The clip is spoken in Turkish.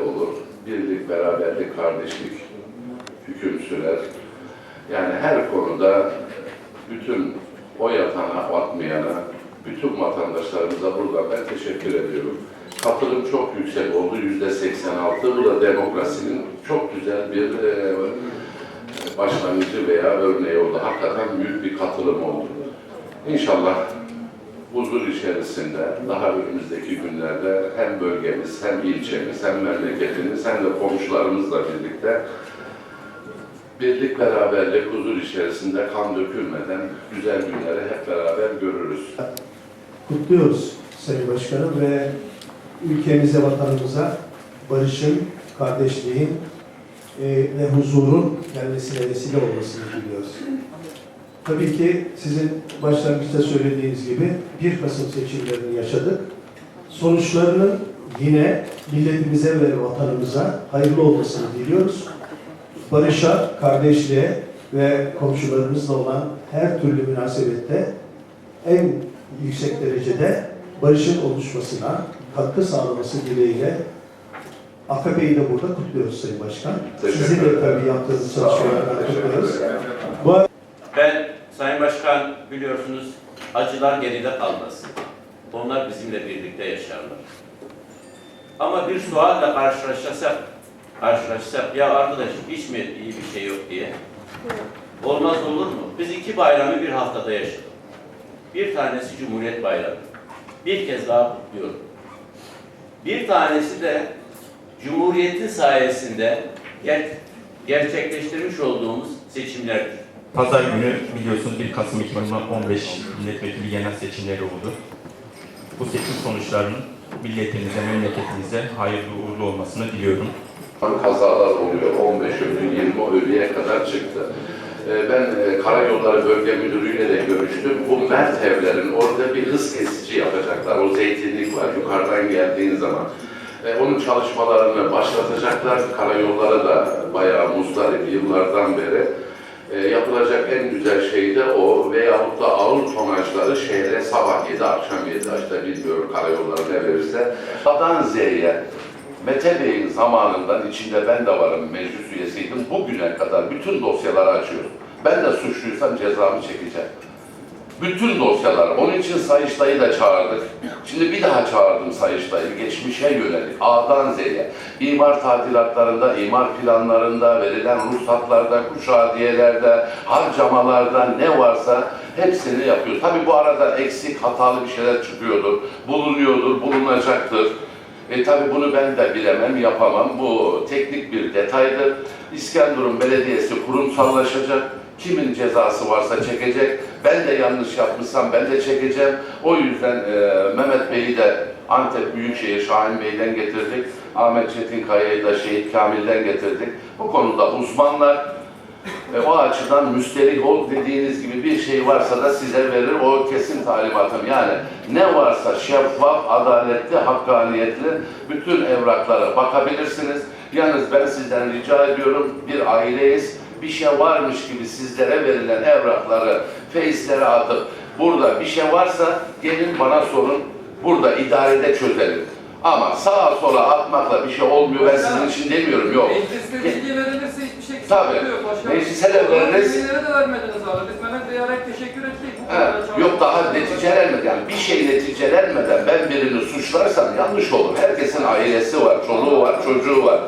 olur. Birlik, beraberlik, kardeşlik hüküm sürer. Yani her konuda bütün oy atana, atmayana, bütün vatandaşlarımıza buradan ben teşekkür ediyorum. Katılım çok yüksek oldu, yüzde 86. Bu da demokrasinin çok güzel bir e, başlangıcı veya örneği oldu. Hakikaten büyük bir katılım oldu. İnşallah huzur içerisinde daha önümüzdeki günlerde hem bölgemiz, hem ilçemiz, hem memleketimiz, hem de komşularımızla birlikte birlik, beraberlik, huzur içerisinde kan dökülmeden güzel günleri hep beraber görürüz. kutluyoruz Sayın Başkanım ve ülkemize, vatanımıza barışın, kardeşliğin e, ve huzurun gelmesine vesile olmasını diliyoruz. Tabii ki sizin başlangıçta söylediğiniz gibi 1 Kasım seçimlerini yaşadık. Sonuçlarının yine milletimize ve vatanımıza hayırlı olmasını diliyoruz. Barışa, kardeşliğe ve komşularımızla olan her türlü münasebette en yüksek derecede barışın oluşmasına katkı sağlaması dileğiyle AKP'yi de burada kutluyoruz Sayın Başkan. Sizin de tabii yaptığınız çalışmalardan kutluyoruz. Bu Ben Sayın Başkan biliyorsunuz acılar geride kalmasın. Onlar bizimle birlikte yaşarlar. Ama bir sualla karşılaşırsak, karşılaşsak ya arkadaş hiç mi iyi bir şey yok diye. Olmaz olur mu? Biz iki bayramı bir haftada yaşadık. Bir tanesi Cumhuriyet Bayramı. Bir kez daha kutluyorum. Bir tanesi de Cumhuriyet'in sayesinde ger- gerçekleştirmiş olduğumuz seçimlerdir. Pazar günü biliyorsunuz 1 Kasım 2015 milletvekili genel seçimleri oldu. Bu seçim sonuçlarının milletimize, memleketimize hayırlı uğurlu olmasını diliyorum. kazalar oluyor. 15 ölü, 20 ölüye kadar çıktı. Ee, Ben e, Karayolları Bölge Müdürü'yle de görüştüm. Bu Mert evlerin orada bir hız kesici yapacaklar. O zeytinlik var yukarıdan geldiğin zaman. E, Onun çalışmalarını başlatacaklar. Karayolları da bayağı muzdarip yıllardan beri. E, yapılacak en güzel şey de o veyahut da ağır tonajları şehre sabah 7 akşam 7 işte bilmiyorum karayolları ne verirse. A'dan Z'ye Mete Bey'in zamanından içinde ben de varım meclis üyesiydim. Bugüne kadar bütün dosyaları açıyoruz. Ben de suçluysam cezamı çekeceğim. Bütün dosyalar. Onun için Sayıştay'ı da çağırdık. Şimdi bir daha çağırdım Sayıştay'ı. Geçmişe yönelik A'dan Z'ye. İmar tadilatlarında, imar planlarında, verilen ruhsatlarda, kuşadiyelerde, harcamalarda ne varsa hepsini yapıyoruz. Tabii bu arada eksik, hatalı bir şeyler çıkıyordur. Bulunuyordur, bulunacaktır. E tabi bunu ben de bilemem, yapamam. Bu teknik bir detaydır. İskenderun Belediyesi kurumsallaşacak. Kimin cezası varsa çekecek. Ben de yanlış yapmışsam ben de çekeceğim. O yüzden e, Mehmet Bey'i de Antep Büyükşehir Şahin Bey'den getirdik. Ahmet Çetinkaya'yı da Şehit Kamil'den getirdik. Bu konuda uzmanlar. E, o açıdan müsterih ol dediğiniz gibi bir şey varsa da size verir. O kesin talimatım. Yani ne varsa şeffaf, adaletli, hakkaniyetli bütün evraklara bakabilirsiniz. Yalnız ben sizden rica ediyorum bir aileyiz. Bir şey varmış gibi sizlere verilen evrakları face'lere atıp burada bir şey varsa gelin bana sorun. Burada idarede çözelim. Ama sağa sola atmakla bir şey olmuyor. Ben sizin için demiyorum. Yok. Mecliste bilgi verilirse hiçbir şey Tabii. yok. Başkanım. Meclise de veririz. bilgileri de vermediniz abi. Biz Mehmet Bey'e teşekkür ettik. He, yok daha neticelenmedi. Yani bir şey neticelenmeden ben birini suçlarsam yanlış olur. Herkesin ailesi var, çoluğu var, çocuğu var.